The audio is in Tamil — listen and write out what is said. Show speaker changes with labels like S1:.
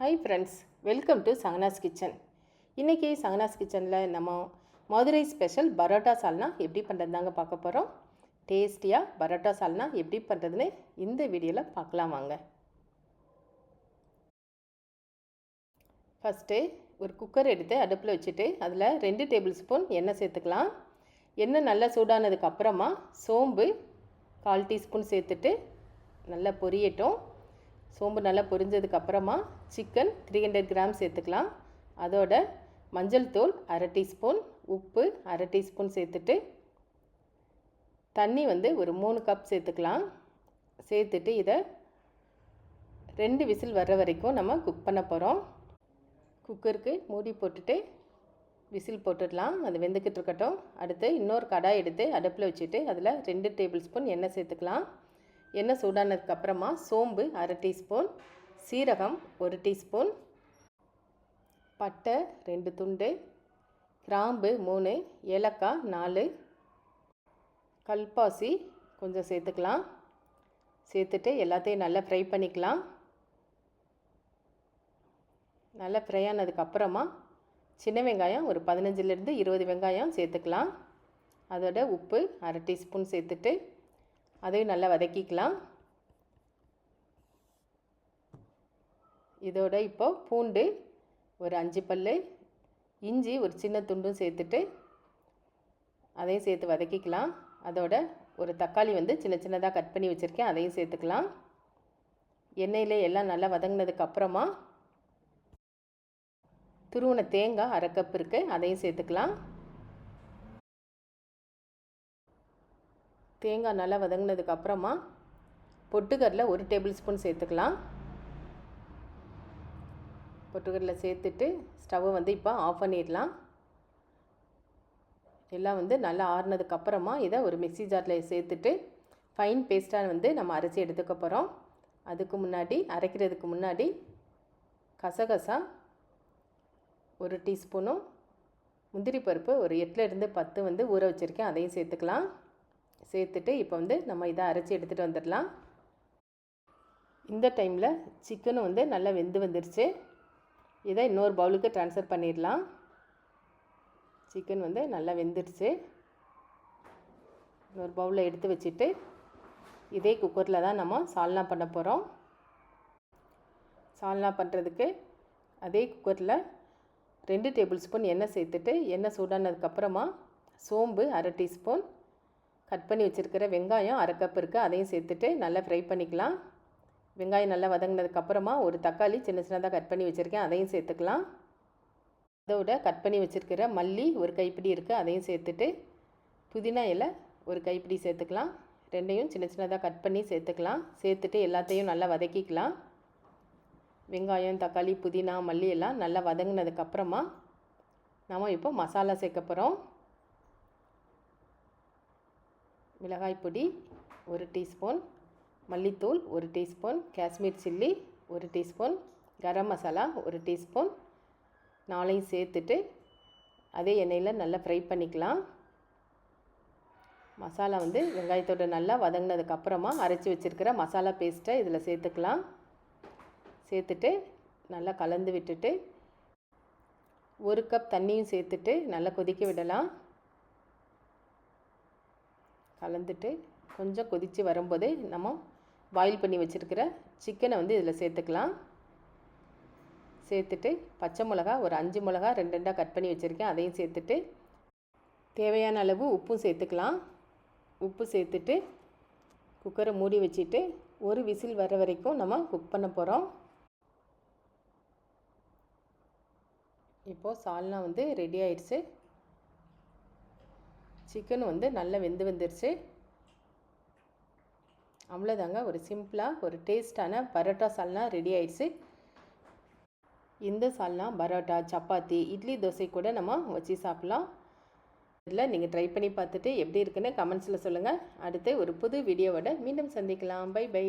S1: Hi friends welcome to Sanganas kitchen இன்றைக்கி சங்கனாஸ் கிச்சனில் நம்ம மதுரை ஸ்பெஷல் பரோட்டா சால்னா எப்படி பண்ணுறது தாங்க பார்க்க போகிறோம் டேஸ்டியாக பரோட்டா சால்னா எப்படி பண்ணுறதுன்னு இந்த வீடியோவில் பார்க்கலாம் வாங்க. ஃபஸ்ட்டு ஒரு குக்கர் எடுத்து அடுப்பில் வச்சுட்டு அதில் ரெண்டு டேபிள் ஸ்பூன் எண்ணெய் சேர்த்துக்கலாம். எண்ணெய் நல்லா சூடானதுக்கப்புறமா சோம்பு கால் டீஸ்பூன் சேர்த்துட்டு நல்லா பொரியட்டும். சோம்பு நல்லா பொரிஞ்சதுக்கு அப்புறமா சிக்கன் த்ரீ ஹண்ட்ரட் கிராம் சேர்த்துக்கலாம். அதோட மஞ்சள் தூள் அரை டீஸ்பூன் உப்பு அரை டீஸ்பூன் சேர்த்துட்டு தண்ணி வந்து ஒரு மூணு கப் சேர்த்துக்கலாம். சேர்த்துட்டு இதை ரெண்டு விசில் வர்ற வரைக்கும் நம்ம குக் பண்ண போகிறோம் குக்கருக்கு மூடி போட்டுட்டு விசில் போட்டுடலாம். அது வெந்துக்கிட்டு இருக்கட்டும். அடுத்து இன்னொரு கடாய் எடுத்து அடுப்பில் வச்சுட்டு அதில் ரெண்டு டேபிள் ஸ்பூன் எண்ணெய் சேர்த்துக்கலாம். எண்ணெய் சூடானதுக்கு அப்புறமா சோம்பு அரை டீஸ்பூன் சீரகம் ஒரு டீஸ்பூன் பட்டை ரெண்டு துண்டு கிராம்பு மூணு ஏலக்காய் நாலு கல்பாசி கொஞ்சம் சேர்த்துக்கலாம். சேர்த்துட்டு எல்லாத்தையும் நல்லா ஃப்ரை பண்ணிக்கலாம். நல்லா ஃப்ரை ஆனதுக்கப்புறமா சின்ன வெங்காயம் ஒரு பதினஞ்சுலேருந்து இருபது வெங்காயம் சேர்த்துக்கலாம். அதோட உப்பு அரை டீஸ்பூன் சேர்த்துட்டு அதையும் நல்லா வதக்கிக்கலாம். இதோட இப்போ பூண்டு ஒரு அஞ்சு பல் இஞ்சி ஒரு சின்ன துண்டும் சேர்த்துட்டு அதையும் சேர்த்து வதக்கிக்கலாம். அதோட ஒரு தக்காளி வந்து சின்ன சின்னதாக கட் பண்ணி வச்சுருக்கேன் அதையும் சேர்த்துக்கலாம். எண்ணெயில் எல்லாம் நல்லா வதங்கினதுக்கப்புறமா துருவன தேங்காய் அரை கப் இருக்குது அதையும் சேர்த்துக்கலாம். தேங்காய் நல்லா வதங்கினதுக்கு அப்புறமா பொட்டுக்கடலை ஒரு டேபிள் ஸ்பூன் சேர்த்துக்கலாம். பொட்டுக்கடலை சேர்த்துட்டு ஸ்டவ்வை வந்து இப்போ ஆஃப் பண்ணிடலாம். எல்லாம் வந்து நல்லா ஆறுனதுக்கப்புறமா இதை ஒரு மிக்சி ஜாரில் சேர்த்துட்டு ஃபைன் பேஸ்ட்டாக வந்து நம்ம அரைச்சி எடுத்துக்க போகிறோம் அதுக்கு முன்னாடி அரைக்கிறதுக்கு முன்னாடி கசகசா ஒரு டீஸ்பூனும் முந்திரி பருப்பு ஒரு எட்டுலேருந்து பத்து வந்து ஊற வச்சுருக்கேன். அதையும் சேர்த்துக்கலாம். சேர்த்துட்டு இப்போ வந்து நம்ம இதை அரைச்சி எடுத்துகிட்டு வந்துடலாம். இந்த டைமில் சிக்கனும் வந்து நல்லா வெந்து வந்துருச்சு. இதை இன்னொரு பவுலுக்கு ட்ரான்ஸ்ஃபர் பண்ணிடலாம். சிக்கன் வந்து நல்லா வெந்துருச்சு. இன்னொரு பவுலில் எடுத்து வச்சுட்டு இதே குக்கரில் தான் நம்ம சால்னா பண்ண போகிறோம் சால்னா பண்ணுறதுக்கு அதே குக்கரில் ரெண்டு டேபிள் ஸ்பூன் எண்ணெய் சேர்த்துட்டு எண்ணெய் சூடானதுக்கப்புறமா சோம்பு அரை டீஸ்பூன் கட் பண்ணி வச்சுருக்கிற வெங்காயம் அரை கப் இருக்குது அதையும் சேர்த்துட்டு நல்லா ஃப்ரை பண்ணிக்கலாம். வெங்காயம் நல்லா வதங்கினதுக்கப்புறமா ஒரு தக்காளி சின்ன சின்னதாக கட் பண்ணி வச்சுருக்கேன் அதையும் சேர்த்துக்கலாம். அதோட கட் பண்ணி வச்சுருக்கிற மல்லி ஒரு கைப்பிடி இருக்குது அதையும் சேர்த்துட்டு புதினா இலை ஒரு கைப்பிடி சேர்த்துக்கலாம். ரெண்டையும் சின்ன சின்னதாக கட் பண்ணி சேர்த்துக்கலாம். சேர்த்துட்டு எல்லாத்தையும் நல்லா வதக்கிக்கலாம். வெங்காயம் தக்காளி புதினா மல்லி எல்லாம் நல்லா வதங்கினதுக்கப்புறமா நாம் இப்போ மசாலா சேர்க்க போகிறோம் மிளகாய் பொடி ஒரு டீஸ்பூன் மல்லித்தூள் ஒரு டீஸ்பூன் காஷ்மீர் சில்லி ஒரு டீஸ்பூன் கரம் மசாலா ஒரு டீஸ்பூன். நாளையும் சேர்த்துட்டு அதே எண்ணெயில் நல்லா ஃப்ரை பண்ணிக்கலாம். மசாலா வந்து வெங்காயத்தோட நல்லா வதங்கினதுக்கப்புறமா அரைச்சி வச்சுருக்கிற மசாலா பேஸ்ட்டை இதில் சேர்த்துக்கலாம். சேர்த்துட்டு நல்லா கலந்து விட்டுட்டு ஒரு கப் தண்ணியும் சேர்த்துட்டு நல்லா கொதிக்க விடலாம். கலந்துட்டு கொஞ்சம் கொதித்து வரும்போது நம்ம பாயில் பண்ணி வச்சுருக்கிற சிக்கனை வந்து இதில் சேர்த்துக்கலாம். சேர்த்துட்டு பச்சை மிளகா ஒரு அஞ்சு மிளகா ரெண்டு ரெண்டாக கட் பண்ணி வச்சுருக்கேன். அதையும் சேர்த்துட்டு தேவையான அளவு உப்பும் சேர்த்துக்கலாம். உப்பு சேர்த்துட்டு குக்கரை மூடி வச்சுட்டு ஒரு விசில் வர வரைக்கும் நம்ம குக் பண்ண போகிறோம் இப்போது சால்னா வந்து ரெடி ஆயிடுச்சு. சிக்கன் வந்து நல்லா வெந்து வந்துருச்சு. அவ்வளோதாங்க. ஒரு சிம்பிளாக ஒரு டேஸ்டான பரோட்டா சால்னா ரெடி ஆயிடுச்சு. இந்த சால்னா பரோட்டா சப்பாத்தி இட்லி தோசை கூட நம்ம வச்சு சாப்பிட்லாம். இதில் நீங்கள் ட்ரை பண்ணி பார்த்துட்டு எப்படி இருக்குன்னு கமெண்ட்ஸில் சொல்லுங்கள் அடுத்து ஒரு புது வீடியோவோட மீண்டும் சந்திக்கலாம். Bye bye.